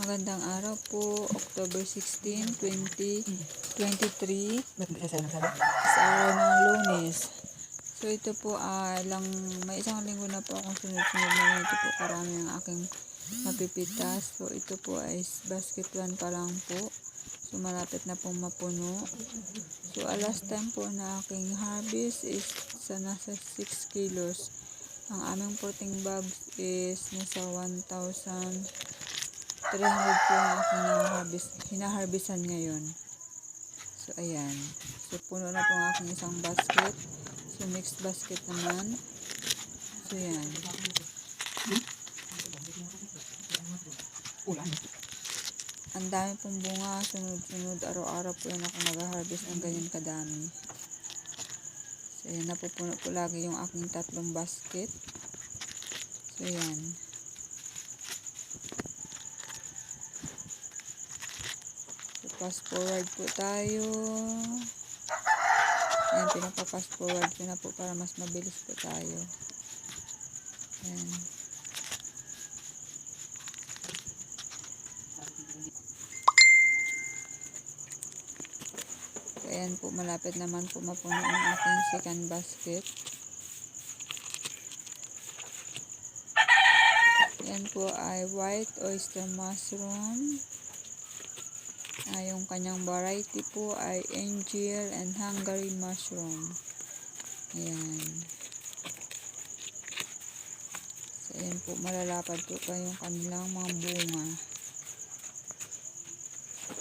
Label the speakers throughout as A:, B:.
A: Magandang araw po, October 16, 2023.
B: Ba't may sasabi sabi?
A: Sa araw ng lunes. So ito po, ah, ilang, may isang linggo na po akong sunod-sunod na ito po karami ang aking mapipitas. So ito po ay basket 1 pa lang po. So malapit na pong mapuno. So alas time po na aking harvest is sa nasa 6 kilos. Ang aming porting bags is nasa 1,300 po aking hinaharvest, hinaharvestan ngayon. So, ayan. So, puno na po ang aking isang basket. So, next basket naman. So.
B: Ulan.
A: Ang dami pong bunga. Sunod-sunod. Araw-araw po yun ako nag-harvest ng ganyan kadami. So, ayan. Napupuno po lagi yung aking tatlong basket. So, ayan. Fast forward po tayo. Ayan, pinapa-fast forward ko na po para mas mabilis po tayo. Ayan. Ayan po, malapit naman po mapuno ang aking second basket. Yan po ay white oyster mushroom. Ah, yung kanyang variety po ay angel and Hungary mushroom. Ayan. So, ayan po, malalapad po pa yung kanilang mga bunga.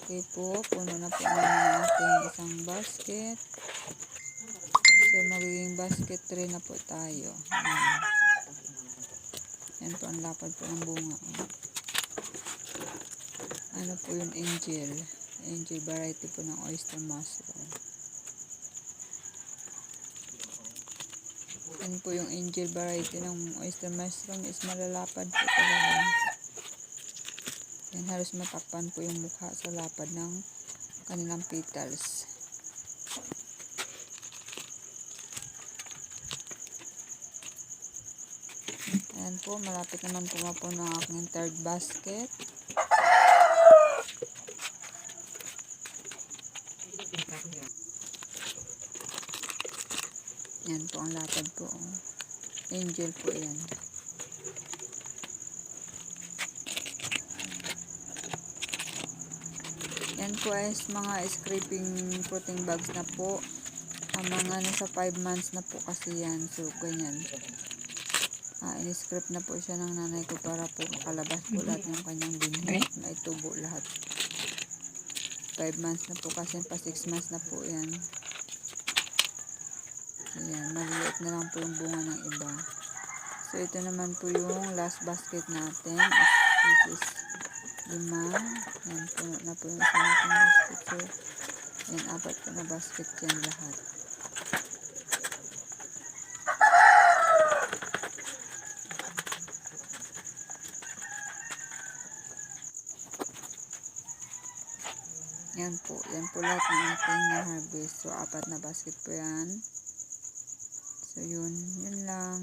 A: Okay po, puno na po ang isang basket. So, magiging basket 3 na po tayo. Ayan. Yan po ang lapad po ng bunga. oh. Ano po yung angel? Angel variety po ng oyster mushroom. Yan po yung angel variety ng oyster mushroom is malalapad po talaga. Yan halos matakpan po yung mukha sa lapad ng kanilang petals. Ayan po, malapit naman po mapuno ang aking third basket. Yan po ang lapad po. oh. Angel po yan. Yan po ay mga scraping protein bags na po. Ang mga nasa 5 months na po kasi yan. So, ganyan. Ah, in-script na po siya ng nanay ko para po makalabas po lahat ng kanyang binhi. Maitubo lahat. 5 months na po kasi pa 6 months na po yan. Ayan, maliit na lang po yung bunga ng iba. So, ito naman po yung last basket natin. Which is lima. Yan po na po yung isang basket. So, yan, apat po na basket yan lahat. Yan po. Yan po lahat ng ating na-harvest. So, apat na basket po yan. So, yun. Yun lang.